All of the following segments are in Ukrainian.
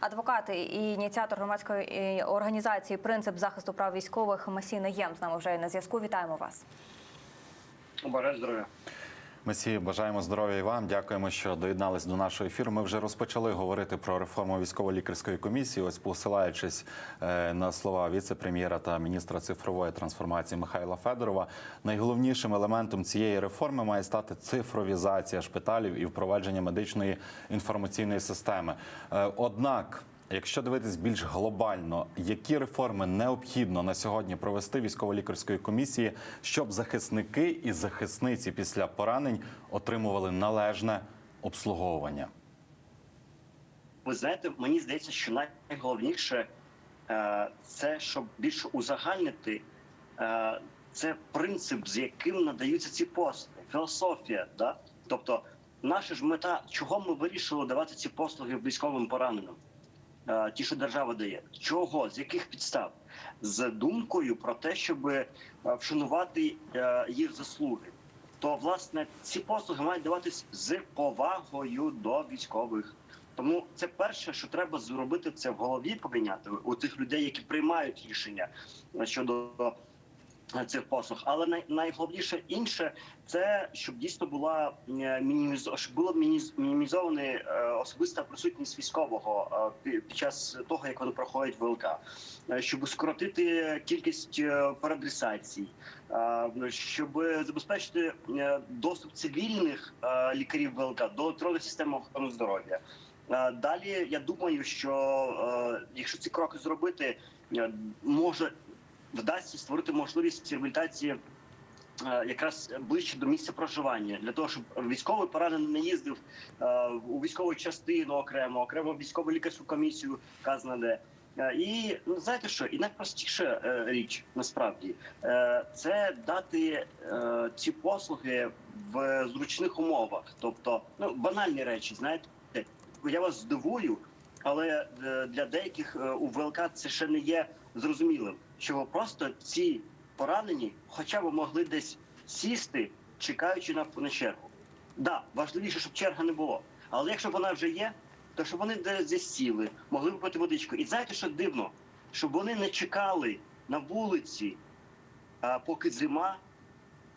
Адвокат і ініціатор громадської е, організації Принцип захисту прав військових Масій Наєм з нами вже на зв'язку. Вітаємо вас. Бажаю здоров'я. Месії, бажаємо здоров'я і вам. Дякуємо, що доєднались до нашого ефіру. Ми вже розпочали говорити про реформу військово-лікарської комісії. Ось посилаючись е, на слова віце-прем'єра та міністра цифрової трансформації Михайла Федорова. Найголовнішим елементом цієї реформи має стати цифровізація шпиталів і впровадження медичної інформаційної системи. Е, Однак. Якщо дивитись більш глобально, які реформи необхідно на сьогодні провести військово-лікарської комісії, щоб захисники і захисниці після поранень отримували належне обслуговування? Ви знаєте, мені здається, що найголовніше е, це щоб більше узагальнити е, це принцип, з яким надаються ці послуги, філософія. Да? Тобто, наша ж мета, чого ми вирішили давати ці послуги військовим пораненим, ті, що держава дає, чого, з яких підстав, з думкою про те, щоб е, вшанувати е, їх заслуги. То власне ці послуги мають даватись з повагою до військових. Тому це перше, що треба зробити, це в голові поміняти у тих людей, які приймають рішення щодо е, цих послуг. Але най, найголовніше інше це щоб дійсно була е, мінімізо, щоб була мінімізована е, особиста присутність військового е, під час того, як вони проходять ВЛК, щоб скоротити кількість переадресацій, щоб забезпечити доступ цивільних лікарів ВЛК до електронної системи охорони здоров'я. Далі я думаю, що якщо ці кроки зробити, може вдасться створити можливість реабілітації е, якраз ближче до місця проживання для того, щоб військовий поранений не їздив е, у військову частину окремо, окремо військову лікарську комісію КАЗНД. Е, І ну знаєте що, і найпростіша річ насправді це дати ці послуги в зручних умовах, тобто ну банальні речі, знаєте, я вас здивую, але для деяких у ВЛК це ще не є зрозумілим, що просто ці поранені, хоча б могли десь сісти, чекаючи на, на чергу. Да, важливіше, щоб черга не було. Але якщо вона вже є, то щоб вони десь сіли, могли випити водичку. І знаєте, що дивно, щоб вони не чекали на вулиці, поки зима.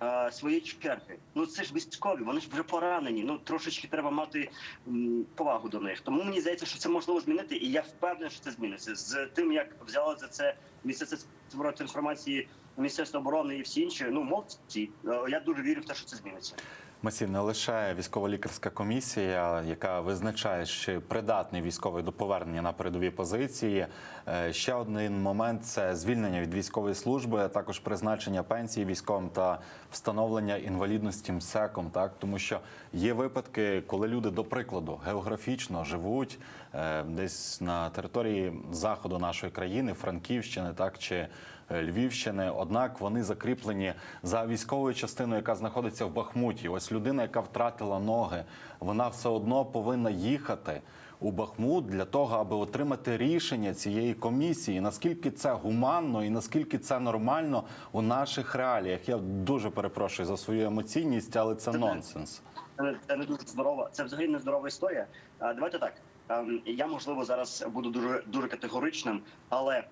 А, Своєї черги, ну це ж військові, вони ж вже поранені. Ну трошечки треба мати м, повагу до них. Тому мені здається, що це можливо змінити, і я впевнений, що це зміниться з тим, як взяли за це місце цифрової трансформації, міністерство оборони і всі інші. Ну молодці. Е, Я дуже вірю в те, що це зміниться. Масі не лише військово-лікарська комісія, яка визначає, що придатний військовий до повернення на передові позиції. Е, Ще один момент це звільнення від військової служби, а також призначення пенсії військовим та встановлення інвалідності МСЕКом. Так тому що є випадки, коли люди, до прикладу, географічно живуть е, десь на території заходу нашої країни, Франківщини, так чи Львівщини. Однак вони закріплені за військовою частиною, яка знаходиться в Бахмуті. Ось людина, яка втратила ноги, вона все одно повинна їхати у Бахмут для того, аби отримати рішення цієї комісії. Наскільки це гуманно і наскільки це нормально у наших реаліях? Я дуже перепрошую за свою емоційність, але це нонсенс. Це не- це не дуже здорова. Це взагалі не здорова історія. А, Давайте так. ем, Я можливо зараз буду дуже дуже категоричним, але е,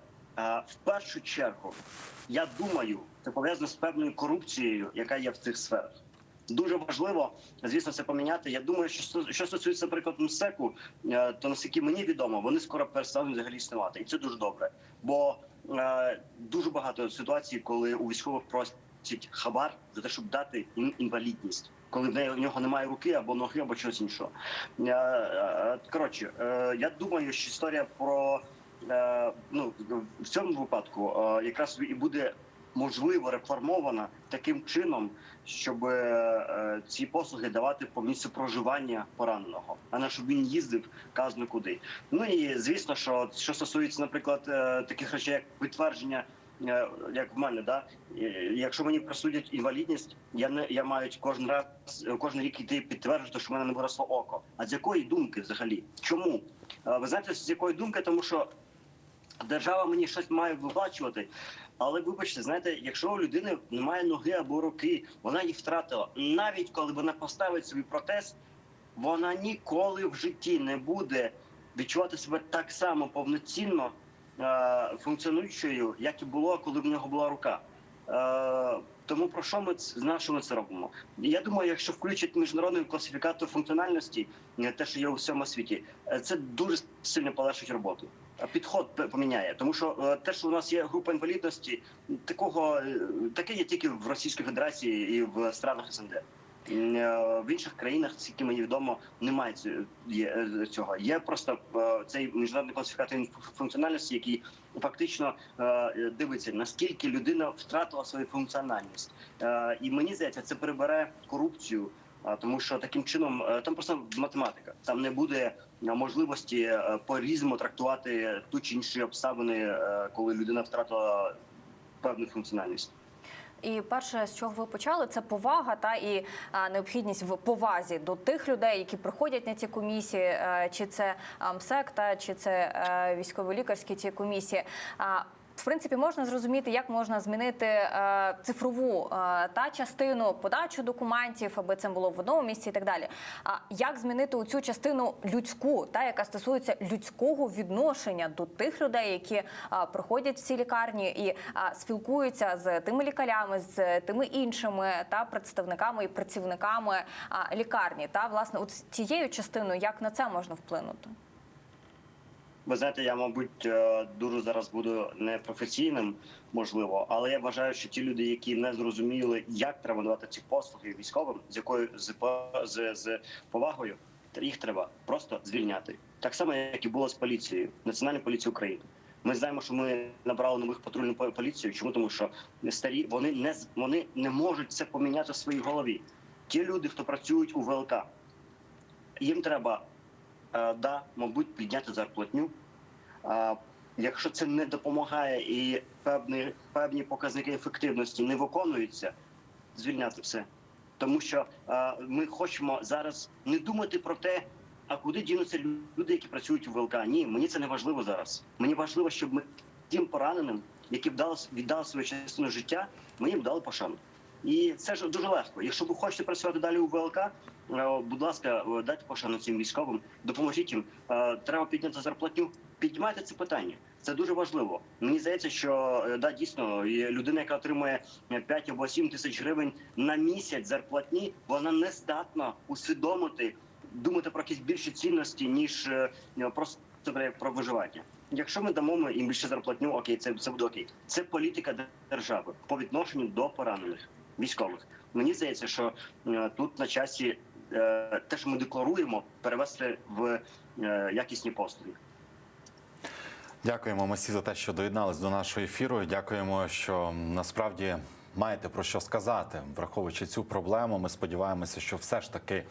в першу чергу я думаю, це пов'язано з певною корупцією, яка є в цих сферах. Дуже важливо, звісно, це поміняти. Я думаю, що що стосується, наприклад, МСЕКу, е, то наскільки мені відомо, вони скоро перестануть взагалі існувати, і це дуже добре. Бо е, дуже багато ситуацій, коли у військових просять хабар за те, щоб дати їм інвалідність, коли в неї- в нього немає руки або ноги, або щось іншого. Е, е, Коротше, я думаю, що історія про ну в цьому випадку е, якраз і буде можливо реформована таким чином, щоб е, ці послуги давати по місцю проживання пораненого, а не щоб він їздив казно куди. Ну і звісно, що що стосується, наприклад, е, таких речей, як підтвердження. е, Як в мене, да Е, якщо мені присудять інвалідність, я не я маю кожен раз е, кожен рік йти підтверджувати, що в мене не виросло око. А з якої думки взагалі? Чому? Е, Ви знаєте, з якої думки? Тому що держава мені щось має виплачувати. Але вибачте, знаєте, якщо у людини немає ноги або руки, вона їх втратила. Навіть коли вона поставить собі протез, вона ніколи в житті не буде відчувати себе так само повноцінно е, функціонуючою, як і було, коли в нього була рука. Е, тому про що ми на що це робимо? Я думаю, якщо включать міжнародний класифікатор функціональності, е, те, що є у всьому світі, е, це дуже сильно полегшить роботу. Підход поміняє, тому що е, те, що у нас є група інвалідності, такого е, таке є тільки в Російській Федерації і в странах СНД. Е, В інших країнах, скільки мені відомо, немає цього. Є просто цей міжнародний класифікатор функціональності, який фактично дивиться, наскільки людина втратила свою функціональність. І мені здається, це прибере корупцію. Тому що таким чином е, там просто математика. Там не буде е, можливості е, по-різному трактувати ту чи інші обставини, коли людина втратила певну функціональність. І перше, з чого ви почали, це повага та і необхідність в повазі до тих людей, які приходять на ці комісії, чи це МСЕК, та чи це військово-лікарські ці комісії. В принципі, можна зрозуміти, як можна змінити е, цифрову е, та частину подачу документів, аби це було в одному місці і так далі. А як змінити цю частину людську, та яка стосується людського відношення до тих людей, які а, приходять в лікарні і а, спілкуються з тими лікарями, з тими іншими та представниками і працівниками а, лікарні, та власне от цією частиною, як на це можна вплинути? Ви знаєте, я мабуть е, дуже зараз буду непрофесійним, можливо, але я вважаю, що ті люди, які не зрозуміли, як треба давати ці послуги військовим, з якою з, з, з повагою, їх треба просто звільняти. Так само, як і було з поліцією, Національною поліцією України. Ми знаємо, що ми набрали нових патрульну по- поліцію. Чому тому, що старі вони не вони не можуть це поміняти в своїй голові. Ті люди, хто працюють у ВЛК, їм треба е, да, мабуть, підняти зарплатню. А якщо це не допомагає і певні, певні показники ефективності не виконуються, звільняти все. Тому що ми хочемо зараз не думати про те, а куди дінуться люди, які працюють у ВЛК. Ні, мені це не важливо зараз. Мені важливо, щоб ми тим пораненим, які вдали, віддали свою частину життя, ми їм дали пошану. І це ж дуже легко. Якщо ви хочете працювати далі у ВЛК, е, будь ласка, е, дайте пошану цим військовим, допоможіть їм. Е, Треба підняти зарплатню. Піднімайте це питання. Це дуже важливо. Мені здається, що е, да, дійсно людина, яка отримує 5 або 7 тисяч гривень на місяць зарплатні, вона не здатна усвідомити, думати про якісь більші цінності, ніж е, просто про- виживання. Якщо ми дамо їм більше зарплатню, окей, це, це буде окей. Це політика держави по відношенню до поранених військових. Мені здається, що е, тут на часі е, те, що ми декларуємо, перевести в е, якісні послуги. Дякуємо Масі за те, що доєднались до нашого ефіру. Дякуємо, що насправді маєте про що сказати, враховуючи цю проблему. Ми сподіваємося, що все ж таки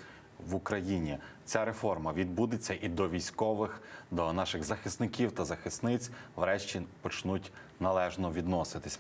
в Україні ця реформа відбудеться і до військових, до наших захисників та захисниць, врешті почнуть належно відноситись.